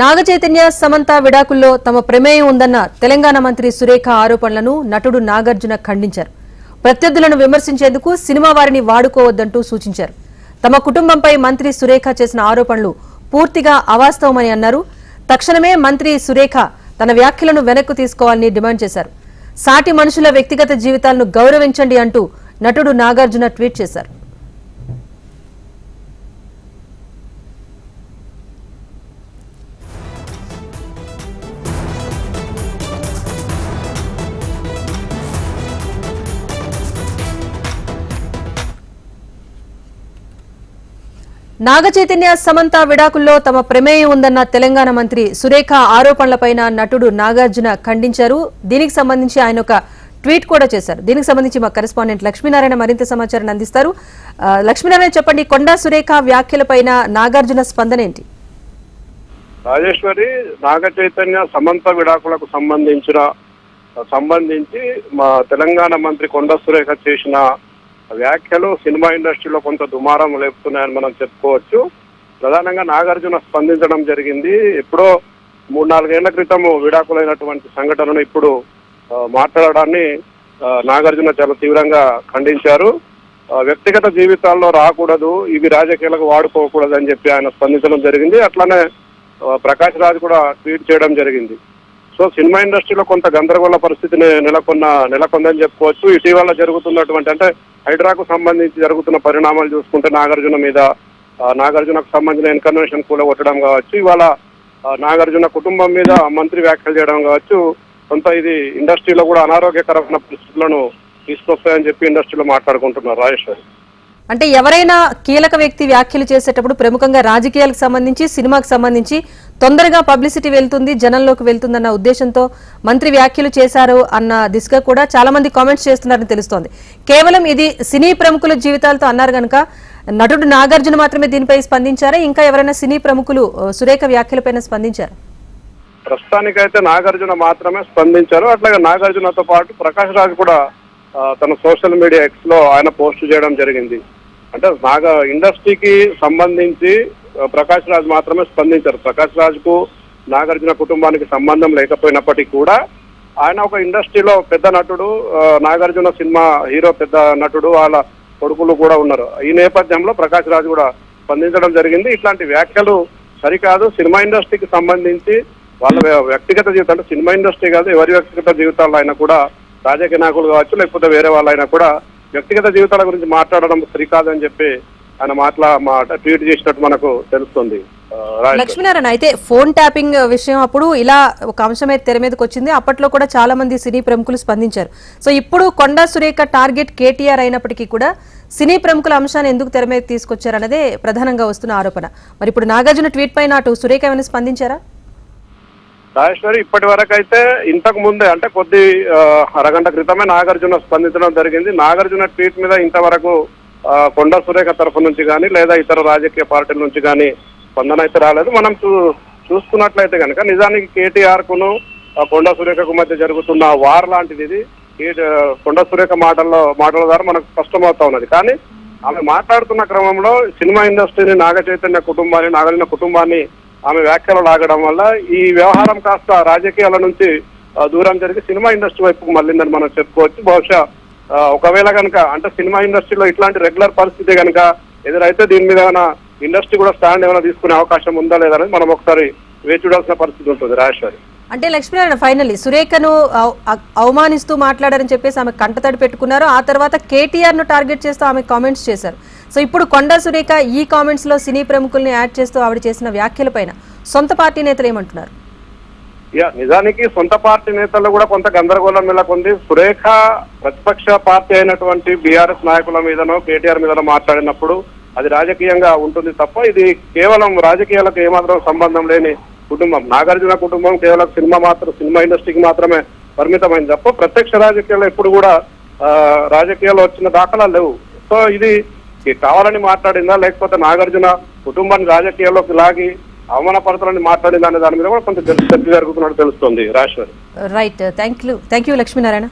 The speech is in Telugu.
నాగచైతన్య సమంత విడాకుల్లో తమ ప్రమేయం ఉందన్న తెలంగాణ మంత్రి సురేఖ ఆరోపణలను నటుడు నాగార్జున ఖండించారు. ప్రత్యర్థులను విమర్శించేందుకు సినిమా వారిని వాడుకోవద్దంటూ సూచించారు. తమ కుటుంబంపై మంత్రి సురేఖ చేసిన ఆరోపణలు పూర్తిగా అవాస్తవమని అన్నారు. తక్షణమే మంత్రి సురేఖ తన వ్యాఖ్యలను వెనక్కు తీసుకోవాలని డిమాండ్ చేశారు. సాటి మనుషుల వ్యక్తిగత జీవితాలను గౌరవించండి అంటూ నటుడు నాగార్జున ట్వీట్ చేశారు. నాగచైతన్య సమంత విడాకుల్లో తమ ప్రమేయం ఉందన్న తెలంగాణ మంత్రి సురేఖ ఆరోపణలపైన నటుడు నాగార్జున ఖండించారు. దీనికి సంబంధించి ఆయన ఒక ట్వీట్ కూడా చేశారు. దీనికి సంబంధించి మా కరెస్పాండెంట్ లక్ష్మీనారాయణ మరింత సమాచారాన్ని అందిస్తారు. లక్ష్మీనారాయణ చెప్పండి కొండా సురేఖ వ్యాఖ్యలపైన నాగార్జున స్పందన ఏంటి? రాజేశ్వరి నాగ చైతన్య సమంత విడాకులకు సంబంధించిన సంబంధించి మా తెలంగాణ మంత్రి కొండ సురేఖ చేసిన వ్యాఖ్యలు సినిమా ఇండస్ట్రీలో కొంత దుమారం లేపుతున్నాయని మనం చెప్పుకోవచ్చు. ప్రధానంగా నాగార్జున స్పందించడం జరిగింది. ఎప్పుడో మూడు నాలుగేళ్ళ క్రితం విడాకులైనటువంటి సంఘటనను ఇప్పుడు మాట్లాడడాన్ని నాగార్జున చాలా తీవ్రంగా ఖండించారు. వ్యక్తిగత జీవితాల్లో రాకూడదు ఇవి రాజకీయాలకు వాడుకోకూడదు అని చెప్పి ఆయన స్పందించడం జరిగింది. అట్లానే ప్రకాష్ రాజ్ కూడా ట్వీట్ చేయడం జరిగింది. సో సినిమా ఇండస్ట్రీలో కొంత గందరగోళ పరిస్థితిని నెలకొన్న నెలకొందని చెప్పుకోవచ్చు. ఇటీవల జరుగుతున్నటువంటి అంటే హైడ్రాకు సంబంధించి జరుగుతున్న పరిణామాలు చూసుకుంటే నాగార్జున మీద నాగార్జునకు సంబంధించిన ఇన్కన్వెన్షన్ కూడా కొట్టడం కావచ్చు ఇవాళ నాగార్జున కుటుంబం మీద మంత్రి వ్యాఖ్యలు చేయడం కావచ్చు కొంత ఇది ఇండస్ట్రీలో కూడా అనారోగ్యకరమైన పరిస్థితులను తీసుకొస్తాయని చెప్పి ఇండస్ట్రీలో మాట్లాడుకుంటున్నారు రాజేశ్వరి అంటే ఎవరైనా కీలక వ్యక్తి వ్యాఖ్యలు చేసేటప్పుడు ప్రముఖంగా రాజకీయాలకు సంబంధించి సినిమాకు సంబంధించి తొందరగా పబ్లిసిటీ వెళ్తుంది జనంలోకి వెళ్తుందన్న ఉద్దేశంతో మంత్రి వ్యాఖ్యలు చేశారు అన్న దిశగా కూడా చాలా మంది కామెంట్స్ చేస్తున్నారని తెలుస్తోంది. కేవలం ఇది సినీ ప్రముఖుల జీవితాలతో అన్నారు గనక నటుడు నాగార్జున మాత్రమే దీనిపై స్పందించారా? ఇంకా ఎవరైనా సినీ ప్రముఖులు సురేఖ వ్యాఖ్యలపైన స్పందించారు? ప్రస్తుతానికైతే నాగార్జున మాత్రమే స్పందించారు. అట్లాగే నాగార్జునతో పాటు ప్రకాష్ రాజ్ కూడా తన సోషల్ మీడియా ఎక్స్లో ఆయన పోస్ట్ చేయడం జరిగింది. అంటే నాగ ఇండస్ట్రీకి సంబంధించి ప్రకాష్ రాజ్ మాత్రమే స్పందించారు. ప్రకాష్ రాజ్కు నాగార్జున కుటుంబానికి సంబంధం లేకపోయినప్పటికీ కూడా ఆయన ఒక ఇండస్ట్రీలో పెద్ద నటుడు నాగార్జున సినిమా హీరో పెద్ద నటుడు వాళ్ళ కొడుకులు కూడా ఉన్నారు. ఈ నేపథ్యంలో ప్రకాష్ రాజ్ కూడా స్పందించడం జరిగింది. ఇట్లాంటి వ్యాఖ్యలు సరికాదు. సినిమా ఇండస్ట్రీకి సంబంధించి వాళ్ళ వ్యక్తిగత జీవితం అంటే సినిమా ఇండస్ట్రీ కాదు ఎవరి వ్యక్తిగత జీవితాల్లో అయినా కూడా రాజకీయ నాయకులు కావచ్చు లేకపోతే వేరే వాళ్ళైనా కూడా వ్యక్తిగత జీవితాల గురించి మాట్లాడడం సరికాదని చెప్పి ఆయన మాట్లా మాట ట్వీట్ చేసినట్టు మనకు తెలుస్తుంది. లక్ష్మీనారాయణ అయితే ఫోన్ ట్యాపింగ్ విషయం అప్పుడు ఇలా ఒక అంశం అయితే తెర మీదకి వచ్చింది. అప్పట్లో కూడా చాలా మంది సినీ ప్రముఖులు స్పందించారు. సో ఇప్పుడు కొండా సురేఖ టార్గెట్ కేటీఆర్ అయినప్పటికీ కూడా సినీ ప్రముఖుల అంశాన్ని ఎందుకు తెర మీద తీసుకొచ్చారన్నదే ప్రధానంగా వస్తున్న ఆరోపణ. మరి ఇప్పుడు నాగార్జున ట్వీట్ పైన అటు సురేఖ ఏమైనా స్పందించారా? రాజేశ్వరి ఇప్పటి వరకు అయితే ఇంతకు ముందే అంటే కొద్ది అరగంట క్రితమే నాగార్జున స్పందించడం జరిగింది. నాగార్జున ట్వీట్ మీద ఇంతవరకు కొండ సురేఖ తరఫు నుంచి కానీ లేదా ఇతర రాజకీయ పార్టీల నుంచి కానీ స్పందన అయితే రాలేదు. మనం చూ చూసుకున్నట్లయితే కనుక నిజానికి కేటీఆర్ కును కొండ సురేఖకు మధ్య జరుగుతున్న వార్ లాంటిది ఇది. కొండ సురేఖ మాటల్లో మాటల ద్వారా మనకు స్పష్టమవుతా ఉన్నది. కానీ ఆమె మాట్లాడుతున్న క్రమంలో సినిమా ఇండస్ట్రీని నాగ చైతన్య కుటుంబాన్ని నాగార్జున కుటుంబాన్ని ఆమె వ్యాఖ్యలు లాగడం వల్ల ఈ వ్యవహారం కాస్త రాజకీయాల నుంచి దూరం జరిగి సినిమా ఇండస్ట్రీ వైపుకు మళ్ళిందని మనం చెప్పుకోవచ్చు. బహుశా ఒకవేళ కనుక అంటే సినిమా ఇండస్ట్రీలో ఇట్లాంటి రెగ్యులర్ పరిస్థితి కనుక ఎదురైతే దీని మీద ఏమైనా ఇండస్ట్రీ కూడా స్టాండ్ ఏమైనా తీసుకునే అవకాశం ఉందా లేదా అనేది మనం ఒకసారి వేచి చూడాల్సిన పరిస్థితి ఉంటుంది రాజేశ్వరి అంటే లక్ష్మీనారాయణ ఫైనల్లీ సురేఖను అవ- అవమానిస్తూ మాట్లాడారని చెప్పేసి ఆమె కంటతడి పెట్టుకున్నారు. ఆ తర్వాత కేటీఆర్ను టార్గెట్ చేస్తూ ఆమె కామెంట్స్ చేశారు. సో ఇప్పుడు కొండా సురేఖ ఈ కామెంట్స్లో సినీ ప్రముఖుల్ని యాడ్ చేస్తూ ఆవిడ చేసిన వ్యాఖ్యలపైన సొంత పార్టీ నేతలు ఏమంటున్నారు? నిజానికి సొంత పార్టీ నేతల్లో కూడా కొంత గందరగోళం నెలకొంది. సురేఖ ప్రతిపక్ష పార్టీ అయినటువంటి బీఆర్ఎస్ నాయకుల మీదనో కేటీఆర్ మీదనో మాట్లాడినప్పుడు అది రాజకీయంగా ఉంటుంది తప్ప ఇది కేవలం రాజకీయాలకు ఏమాత్రం సంబంధం లేని కుటుంబం. నాగార్జున కుటుంబం కేవలం సినిమా మాత్రం సినిమా ఇండస్ట్రీకి మాత్రమే పరిమితమైంది తప్ప ప్రత్యక్ష రాజకీయాల్లో ఎప్పుడు కూడా రాజకీయాలు రాజకీయాల్లో వచ్చిన దాఖలాలు లేవు. సో ఇది కావాలని మాట్లాడిందా? లేకపోతే నాగార్జున కుటుంబాన్ని రాజకీయాల్లోకి లాగి అవమానపరచాలని మాట్లాడిందా అనే దాని మీద కూడా కొంత చర్చ జరుగుతున్నట్టు తెలుస్తుంది Rajeshwari. Right thank you thank you Lakshminarayana